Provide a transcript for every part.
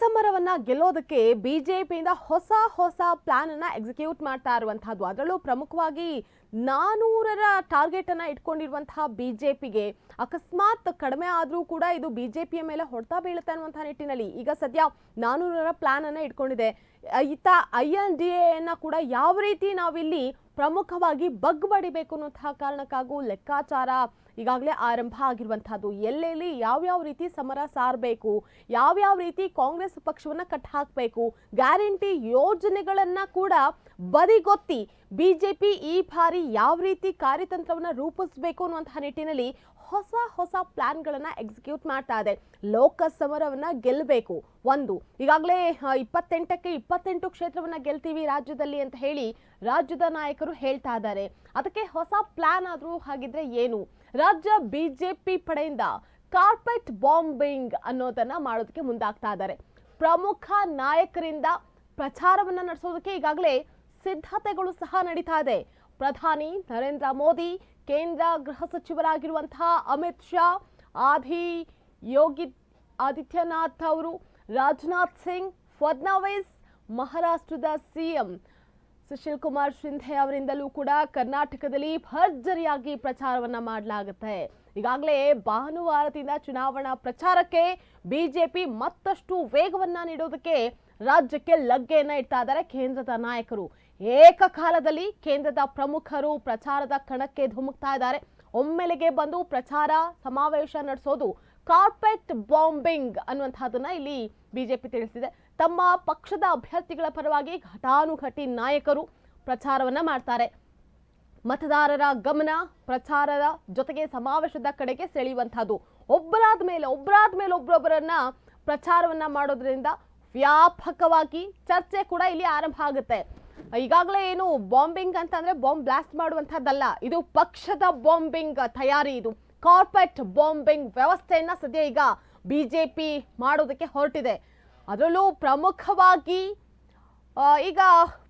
ಲೋಕಸಮರವನ್ನ ಗೆಲ್ಲೋದಕ್ಕೆ ಬಿಜೆಪಿಯಿಂದ ಹೊಸ ಹೊಸ ಪ್ಲಾನ್ ಅನ್ನ ಎಕ್ಸಿಕ್ಯೂಟ್ ಮಾಡ್ತಾ ಇರುವಂತಹದ್ದು. ಅದರಲ್ಲೂ ಪ್ರಮುಖವಾಗಿ ನಾನೂರರ ಟಾರ್ಗೆಟ್ ಅನ್ನ ಇಟ್ಕೊಂಡಿರುವಂತಹ ಬಿಜೆಪಿಗೆ. ಅಕಸ್ಮಾತ್ ಕಡಿಮೆ ಆದ್ರೂ ಕೂಡ ಇದು ಬಿಜೆಪಿಯ ಮೇಲೆ ಹೊಡೆತ ಬೀಳುತ್ತೆ ಅನ್ನುವಂತಹ ನಿಟ್ಟಿನಲ್ಲಿ. ಈಗ ಸದ್ಯ ನಾನೂರರ ಪ್ಲಾನ್ ಅನ್ನ ಇಟ್ಕೊಂಡಿದೆ. ಇತ್ತ ಐ ಎನ್ ಡಿ ಎನ್ನ ಕೂಡ ಯಾವ ರೀತಿ ನಾವಿಲ್ಲಿ ಪ್ರಮುಖವಾಗಿ ಬಗ್ ಬಡಿಬೇಕು ಕಾರಣಕ್ಕಾಗೂ ಲೆಕ್ಕಾಚಾರ ಈಗಾಗಲೇ ಆರಂಭ ಆಗಿರುವಂತಹದ್ದು ಎಲ್ಲೆಲ್ಲಿ ಯಾವ್ಯಾವ ರೀತಿ ಸಮರ ಸಾರಬೇಕು, ಯಾವ್ಯಾವ ರೀತಿ ಕಾಂಗ್ರೆಸ್ ಪಕ್ಷವನ್ನ ಕಟ್ ಹಾಕಬೇಕು, ಗ್ಯಾರಂಟಿ ಯೋಜನೆಗಳನ್ನ ಕೂಡ ಬದಿಗೊತ್ತಿ ಬಿಜೆಪಿ ಈ ಬಾರಿ ಯಾವ ರೀತಿ ಕಾರ್ಯತಂತ್ರವನ್ನ ರೂಪಿಸಬೇಕು ಅನ್ನುವಂತಹ ನಿಟ್ಟಿನಲ್ಲಿ ಹೊಸ ಹೊಸ ಪ್ಲಾನ್ಗಳನ್ನ ಎಕ್ಸಿಕ್ಯೂಟ್ ಮಾಡ್ತಾ ಇದೆ. ಲೋಕ ಸಮರವನ್ನ ಗೆಲ್ಲಬೇಕು ಒಂದು, ಈಗಾಗಲೇ ಇಪ್ಪತ್ತೆಂಟಕ್ಕೆ ಇಪ್ಪತ್ತೆಂಟು ಕ್ಷೇತ್ರವನ್ನ ಗೆಲ್ತೀವಿ ರಾಜ್ಯದಲ್ಲಿ ಅಂತ ಹೇಳಿ ರಾಜ್ಯದ ನಾಯಕರು ಹೇಳ್ತಾ ಇದ್ದಾರೆ. ಅದಕ್ಕೆ ಹೊಸ ಪ್ಲಾನ್ ಆದ್ರೂ ಹಾಗಿದ್ರೆ ಏನು? ರಾಜ್ಯ ಬಿಜೆಪಿ ಪಡೆಯಿಂದ ಕಾರ್ಪೆಟ್ ಬಾಂಬಿಂಗ್ ಅನ್ನೋದನ್ನ ಮಾಡೋದಕ್ಕೆ ಮುಂದಾಗ್ತಾ ಇದ್ದಾರೆ. ಪ್ರಮುಖ ನಾಯಕರಿಂದ ಪ್ರಚಾರವನ್ನ ನಡೆಸೋದಕ್ಕೆ ಈಗಾಗಲೇ ಸಿದ್ಧತೆಗಳು ಸಹ ನಡೀತಾ ಇದೆ. ಪ್ರಧಾನಿ ನರೇಂದ್ರ ಮೋದಿ, ಕೇಂದ್ರ ಗೃಹ ಸಚಿವರಾಗಿರುವಂತಹ ಅಮಿತ್ ಶಾ, ಆದಿ ಯೋಗಿ ಆದಿತ್ಯನಾಥ್ ಅವರು, ರಾಜನಾಥ್ ಸಿಂಗ್, ಫಡ್ನವೀಸ್ ಮಹಾರಾಷ್ಟ್ರದ ಸಿಎಂ ಸುಶೀಲ್ ಕುಮಾರ್ ಶಿಂಧೆ ಅವರಿಂದಲೂ ಕೂಡ ಕರ್ನಾಟಕದಲ್ಲಿ ಭರ್ಜರಿಯಾಗಿ ಪ್ರಚಾರವನ್ನ ಮಾಡಲಾಗುತ್ತೆ. ಈಗಾಗಲೇ ಭಾನುವಾರದಿಂದ ಚುನಾವಣಾ ಪ್ರಚಾರಕ್ಕೆ ಬಿಜೆಪಿ ಮತ್ತಷ್ಟು ವೇಗವನ್ನ ನೀಡೋದಕ್ಕೆ ರಾಜ್ಯಕ್ಕೆ ಲಗ್ಗೆಯನ್ನ ಇಡ್ತಾ ಇದ್ದಾರೆ ಕೇಂದ್ರದ ನಾಯಕರು. ಏಕಕಾಲದಲ್ಲಿ ಕೇಂದ್ರದ ಪ್ರಮುಖರು ಪ್ರಚಾರದ ಕಣಕ್ಕೆ ಧುಮುಕ್ತಾ ಇದ್ದಾರೆ. ಒಮ್ಮೆಲೆಗೆ ಬಂದು ಪ್ರಚಾರ, ಸಮಾವೇಶ ನಡೆಸೋದು ಕಾರ್ಪೆಟ್ ಬಾಂಬಿಂಗ್ ಅನ್ನುವಂತಹದನ್ನ ಇಲ್ಲಿ ಬಿಜೆಪಿ ತಿಳಿಸಿದೆ. ತಮ್ಮ ಪಕ್ಷದ ಅಭ್ಯರ್ಥಿಗಳ ಪರವಾಗಿ ಘಟಾನುಘಟಿ ನಾಯಕರು ಪ್ರಚಾರವನ್ನ ಮಾಡ್ತಾರೆ. ಮತದಾರರ ಗಮನ, ಪ್ರಚಾರದ ಜೊತೆಗೆ ಸಮಾವೇಶದ ಕಡೆಗೆ ಸೆಳೆಯುವಂತಹದ್ದು. ಒಬ್ಬರಾದ ಮೇಲೆ ಒಬ್ಬರಾದ ಮೇಲೆ ಒಬ್ಬರೊಬ್ಬರನ್ನ ಪ್ರಚಾರವನ್ನ ಮಾಡೋದ್ರಿಂದ ವ್ಯಾಪಕವಾಗಿ ಚರ್ಚೆ ಕೂಡ ಇಲ್ಲಿ ಆರಂಭ ಆಗುತ್ತೆ. ಈಗಾಗಲೇ ಏನು, ಬಾಂಬಿಂಗ್ ಅಂತಂದ್ರೆ ಬಾಂಬ್ ಬ್ಲಾಸ್ಟ್ ಮಾಡುವಂತಹದ್ದಲ್ಲ. ಇದು ಪಕ್ಷದ ಬಾಂಬಿಂಗ್ ತಯಾರಿ ಇದು. ಕಾರ್ಪೆಟ್ ಬಾಂಬಿಂಗ್ ವ್ಯವಸ್ಥೆಯನ್ನು ಸದ್ಯ ಈಗ ಬಿಜೆಪಿ ಮಾಡೋದಕ್ಕೆ ಹೊರಟಿದೆ. ಅದರಲ್ಲೂ ಪ್ರಮುಖವಾಗಿ ಈಗ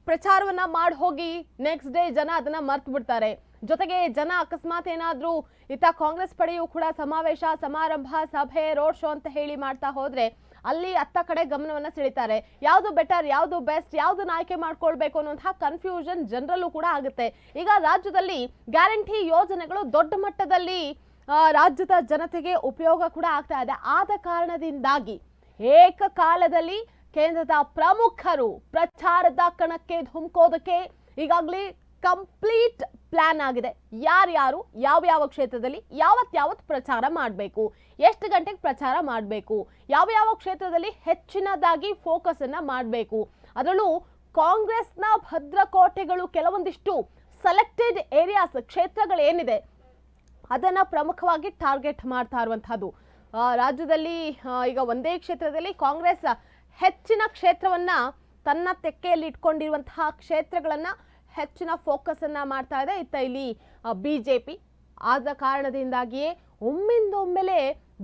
ಪ್ರಚಾರವನ್ನ ಮಾಡಿ ಹೋಗಿ ನೆಕ್ಸ್ಟ್ ಡೇ ಜನ ಅದನ್ನ ಮರ್ತು ಬಿಡ್ತಾರೆ. ಜೊತೆಗೆ ಜನ ಅಕಸ್ಮಾತ್ ಏನಾದರೂ ಇತ್ತ ಕಾಂಗ್ರೆಸ್ ಪಡೆಯೂ ಕೂಡ ಸಮಾವೇಶ, ಸಮಾರಂಭ, ಸಭೆ, ರೋಡ್ ಶೋ ಅಂತ ಹೇಳಿ ಮಾಡ್ತಾ ಹೋದರೆ ಅಲ್ಲಿ ಅತ್ತ ಕಡೆ ಗಮನವನ್ನ ಸೆಳಿತಾರೆ. ಯಾವುದು ಬೆಟರ್ ಯಾವುದು ಬೆಸ್ಟ್ ಯಾವುದನ್ನು ಆಯ್ಕೆ ಮಾಡ್ಕೊಳ್ಬೇಕು ಅನ್ನುವಂತಹ ಕನ್ಫ್ಯೂಷನ್ ಜನರಲ್ಲೂ ಕೂಡ ಆಗುತ್ತೆ. ಈಗ ರಾಜ್ಯದಲ್ಲಿ ಗ್ಯಾರಂಟಿ ಯೋಜನೆಗಳು ದೊಡ್ಡ ಮಟ್ಟದಲ್ಲಿ ರಾಜ್ಯದ ಜನತೆಗೆ ಉಪಯೋಗ ಕೂಡ ಆಗ್ತಾ ಇದೆ. ಆದ ಕಾರಣದಿಂದಾಗಿ ಏಕಕಾಲದಲ್ಲಿ ಕೇಂದ್ರದ ಪ್ರಮುಖರು ಪ್ರಚಾರದ ಕಣಕ್ಕೆ ಧುಮುಕೋದಕ್ಕೆ ಈಗಾಗಲೇ ಕಂಪ್ಲೀಟ್ ಪ್ಲಾನ್ ಆಗಿದೆ. ಯಾರ್ಯಾರು ಯಾವ್ಯಾವ ಕ್ಷೇತ್ರದಲ್ಲಿ ಯಾವತ್ ಯಾವತ್ ಪ್ರಚಾರ ಮಾಡಬೇಕು, ಎಷ್ಟು ಗಂಟೆಗೆ ಪ್ರಚಾರ ಮಾಡಬೇಕು, ಯಾವ ಯಾವ ಕ್ಷೇತ್ರದಲ್ಲಿ ಹೆಚ್ಚಿನದಾಗಿ ಫೋಕಸನ್ನು ಮಾಡಬೇಕು, ಅದರಲ್ಲೂ ಕಾಂಗ್ರೆಸ್ನ ಭದ್ರಕೋಟೆಗಳು ಕೆಲವೊಂದಿಷ್ಟು ಸೆಲೆಕ್ಟೆಡ್ ಏರಿಯಾಸ್ ಕ್ಷೇತ್ರಗಳೇನಿದೆ ಅದನ್ನ ಪ್ರಮುಖವಾಗಿ ಟಾರ್ಗೆಟ್ ಮಾಡ್ತಾ ಇರುವಂತಹದ್ದು. ರಾಜ್ಯದಲ್ಲಿ ಈಗ ಒಂದೇ ಕ್ಷೇತ್ರದಲ್ಲಿ ಕಾಂಗ್ರೆಸ್ ಹೆಚ್ಚಿನ ಕ್ಷೇತ್ರವನ್ನ ತನ್ನ ತೆಕ್ಕೆಯಲ್ಲಿ ಇಟ್ಕೊಂಡಿರುವಂತಹ ಕ್ಷೇತ್ರಗಳನ್ನ ಹೆಚ್ಚಿನ ಫೋಕಸನ್ನು ಮಾಡ್ತಾ ಇದೆ. ಇತ್ತ ಇಲ್ಲಿ ಬಿಜೆಪಿ. ಆದ ಕಾರಣದಿಂದಾಗಿಯೇ ಒಮ್ಮಿಂದೊಮ್ಮೆಲೆ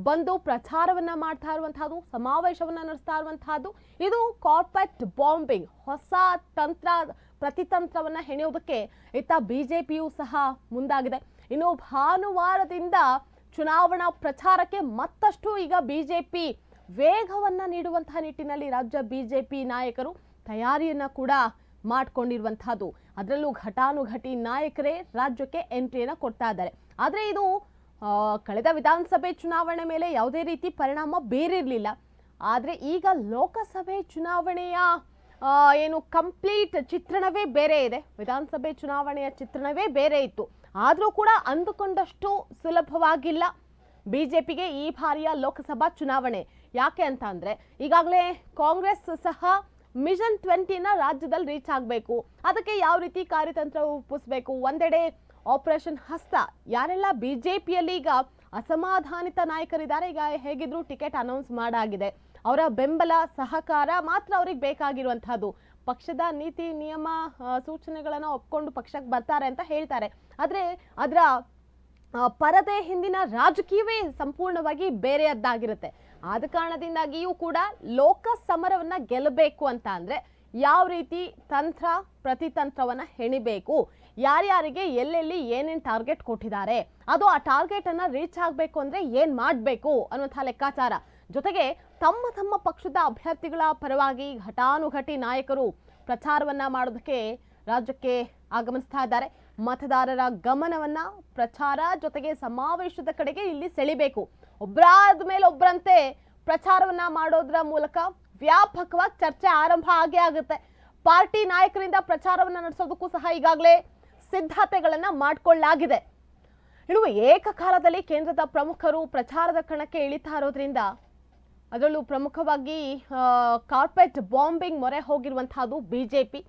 ಬಂದು ಪ್ರಚಾರವನ್ನ ಮಾಡ್ತಾ ಇರುವಂತಹದ್ದು, ಸಮಾವೇಶವನ್ನು ನಡೆಸ್ತಾ ಇರುವಂತಹದ್ದು. ಇದು ಕಾರ್ಪೆಟ್ ಬಾಂಬಿಂಗ್ ಹೊಸ ತಂತ್ರ, ಪ್ರತಿತಂತ್ರವನ್ನು ಹೆಣೆಯೋದಕ್ಕೆ ಇತ್ತ ಬಿಜೆಪಿಯೂ ಸಹ ಮುಂದಾಗಿದೆ. ಇನ್ನು ಭಾನುವಾರದಿಂದ ಚುನಾವಣಾ ಪ್ರಚಾರಕ್ಕೆ ಮತ್ತಷ್ಟು ಈಗ ಬಿಜೆಪಿ ವೇಗವನ್ನ ನೀಡುವಂತಹ ನಿಟ್ಟಿನಲ್ಲಿ ರಾಜ್ಯ ಬಿಜೆಪಿ ನಾಯಕರು ತಯಾರಿಯನ್ನ ಕೂಡ ಮಾಡಿಕೊಂಡಿರುವಂಥದ್ದು ಅದರಲ್ಲೂ ಘಟಾನುಘಟಿ ನಾಯಕರೇ ರಾಜ್ಯಕ್ಕೆ ಎಂಟ್ರಿಯನ್ನು ಕೊಡ್ತಾ ಇದ್ದಾರೆ. ಆದರೆ ಇದು ಕಳೆದ ವಿಧಾನಸಭೆ ಚುನಾವಣೆ ಮೇಲೆ ಯಾವುದೇ ರೀತಿ ಪರಿಣಾಮ ಬೀರಿರಲಿಲ್ಲ. ಆದರೆ ಈಗ ಲೋಕಸಭೆ ಚುನಾವಣೆಯ ಏನು ಕಂಪ್ಲೀಟ್ ಚಿತ್ರಣವೇ ಬೇರೆ ಇದೆ. ವಿಧಾನಸಭೆ ಚುನಾವಣೆಯ ಚಿತ್ರಣವೇ ಬೇರೆ ಇತ್ತು. ಆದರೂ ಕೂಡ ಅಂದುಕೊಂಡಷ್ಟು ಸುಲಭವಾಗಿಲ್ಲ. ಬಿ ಜೆ ಪಿಗೆ ಈ ಬಾರಿಯ ಲೋಕಸಭಾ ಚುನಾವಣೆ ಯಾಕೆ ಅಂತ ಅಂದರೆ, ಈಗಾಗಲೇ ಕಾಂಗ್ರೆಸ್ ಸಹ ಮಿಷನ್ ಟ್ವೆಂಟಿನ ರಾಜ್ಯದಲ್ಲಿ ರೀಚ್ ಆಗಬೇಕು. ಅದಕ್ಕೆ ಯಾವ ರೀತಿ ಕಾರ್ಯತಂತ್ರ ರೂಪಿಸಬೇಕು? ಒಂದೆಡೆ ಆಪರೇಷನ್ ಹಸ್ತ. ಯಾರೆಲ್ಲ ಬಿ ಜೆ ಪಿಯಲ್ಲಿ ಈಗ ಅಸಮಾಧಾನಿತ ನಾಯಕರಿದ್ದಾರೆ, ಈಗ ಹೇಗಿದ್ರು ಟಿಕೆಟ್ ಅನೌನ್ಸ್ ಮಾಡಾಗಿದೆ. ಅವರ ಬೆಂಬಲ, ಸಹಕಾರ ಮಾತ್ರ ಅವ್ರಿಗೆ ಬೇಕಾಗಿರುವಂತಹದ್ದು ಪಕ್ಷದ ನೀತಿ, ನಿಯಮ ಸೂಚನೆಗಳನ್ನು ಒಪ್ಕೊಂಡು ಪಕ್ಷಕ್ಕೆ ಬರ್ತಾರೆ ಅಂತ ಹೇಳ್ತಾರೆ. ಆದರೆ ಅದರ ಪರದೆ ಹಿಂದಿನ ರಾಜಕೀಯವೇ ಸಂಪೂರ್ಣವಾಗಿ ಬೇರೆಯದ್ದಾಗಿರುತ್ತೆ. ಆದ ಕಾರಣದಿಂದಾಗಿಯೂ ಕೂಡ ಲೋಕ ಸಮರವನ್ನು ಗೆಲ್ಲಬೇಕು ಅಂತ ಅಂದ್ರೆ ಯಾವ ರೀತಿ ತಂತ್ರ, ಪ್ರತಿತಂತ್ರವನ್ನು ಹೆಣಿಬೇಕು, ಯಾರ್ಯಾರಿಗೆ ಎಲ್ಲೆಲ್ಲಿ ಏನೇನ್ ಟಾರ್ಗೆಟ್ ಕೊಟ್ಟಿದ್ದಾರೆ, ಅದು ಆ ಟಾರ್ಗೆಟ್ ಅನ್ನ ರೀಚ್ ಆಗಬೇಕು ಅಂದ್ರೆ ಏನು ಮಾಡಬೇಕು ಅನ್ನುವಂತಹ ಲೆಕ್ಕಾಚಾರ. ಜೊತೆಗೆ ತಮ್ಮ ತಮ್ಮ ಪಕ್ಷದ ಅಭ್ಯರ್ಥಿಗಳ ಪರವಾಗಿ ಘಟಾನುಘಟಿ ನಾಯಕರು ಪ್ರಚಾರವನ್ನ ಮಾಡೋದಕ್ಕೆ ರಾಜ್ಯಕ್ಕೆ ಆಗಮಿಸ್ತಾ ಇದ್ದಾರೆ. ಮತದಾರರ ಗಮನವನ್ನ ಪ್ರಚಾರ ಜೊತೆಗೆ ಸಮಾವೇಶದ ಕಡೆಗೆ ಇಲ್ಲಿ ಸೆಳಿಬೇಕು. ಒಬ್ಬರಾದ ಮೇಲೆ ಒಬ್ಬರಂತೆ ಪ್ರಚಾರವನ್ನ ಮಾಡೋದ್ರ ಮೂಲಕ ವ್ಯಾಪಕವಾಗಿ ಚರ್ಚೆ ಆರಂಭ ಆಗೇ ಆಗುತ್ತೆ. ಪಾರ್ಟಿ ನಾಯಕರಿಂದ ಪ್ರಚಾರವನ್ನ ನಡೆಸೋದಕ್ಕೂ ಸಹ ಈಗಾಗಲೇ ಸಿದ್ಧತೆಗಳನ್ನ ಮಾಡಿಕೊಳ್ಳಲಾಗಿದೆ ಇನ್ನು ಏಕಕಾಲದಲ್ಲಿ ಕೇಂದ್ರದ ಪ್ರಮುಖರು ಪ್ರಚಾರದ ಕಣಕ್ಕೆ ಇಳಿತಾ ಇರೋದ್ರಿಂದ ಅದರಲ್ಲೂ ಪ್ರಮುಖವಾಗಿ ಕಾರ್ಪೆಟ್ ಬಾಂಬಿಂಗ್ ಮೊರೆ ಹೋಗಿರುವಂತಹದ್ದು ಬಿಜೆಪಿ.